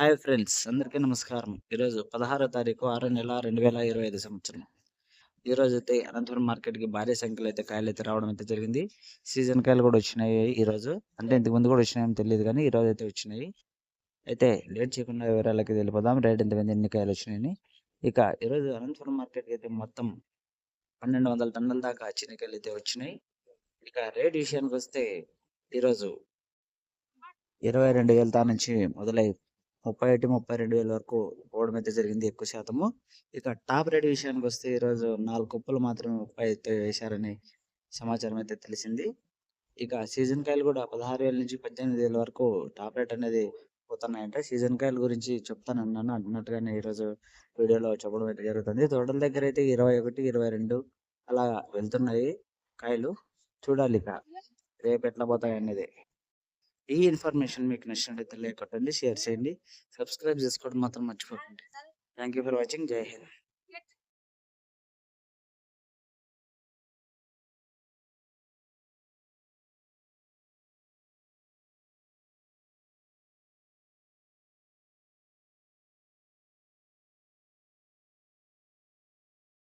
Hi friends! అందరికీ నమస్కారం. ఈరోజు పదహారో తారీఖు ఆరో నెల రెండు వేల ఇరవై ఐదు సంవత్సరం. ఈరోజు అయితే అనంతపురం మార్కెట్కి భారీ సంఖ్యలో అయితే కాయలు అయితే రావడం అయితే జరిగింది. సీజన్ కాయలు కూడా వచ్చినాయి ఈరోజు. అంటే ఇంతకు ముందు కూడా వచ్చినాయని తెలియదు కానీ ఈరోజు అయితే వచ్చినాయి. అయితే లేట్ చేయకుండా వివరాలకి వెళ్ళిపోదాం. రేట్ ఎంతమంది ఎన్ని కాయలు వచ్చినాయని. ఇక ఈరోజు అనంతపురం మార్కెట్కి అయితే మొత్తం పన్నెండు వందల టన్నుల దాకా చిన్నకాయలు అయితే వచ్చినాయి. ఇక రేట్ విషయానికి వస్తే ఈరోజు ఇరవై రెండు వేల తా నుంచి మొదలై ముప్పై ఒకటి ముప్పై రెండు వేల వరకు పోవడం అయితే జరిగింది ఎక్కువ శాతము. ఇక టాప్ రేట్ విషయానికి వస్తే ఈరోజు నాలుగు కుప్పలు మాత్రమే ముప్పై వేశారని సమాచారం అయితే తెలిసింది. ఇక సీజన్ కాయలు కూడా పదహారు వేల నుంచి పద్దెనిమిది వేల వరకు టాప్ రేట్ అనేది పోతున్నాయంటే. సీజన్ కాయల గురించి చెప్తానన్నాను అన్నట్టుగానే ఈరోజు వీడియోలో చెప్పడం అయితే జరుగుతుంది. తోటల దగ్గర అయితే ఇరవై ఒకటి ఇరవై రెండు అలా వెళ్తున్నాయి కాయలు. చూడాలి ఇక రేపు ఎట్లా పోతాయి అనేది ఈ ఇన్ఫర్మేషన్ మీకు నచ్చినట్లయితే లైక్ కొట్టండి షేర్ చేయండి సబ్స్క్రైబ్ చేసుకోవడం మాత్రం మర్చిపోకండి. Thank you for watching. Jai Hind.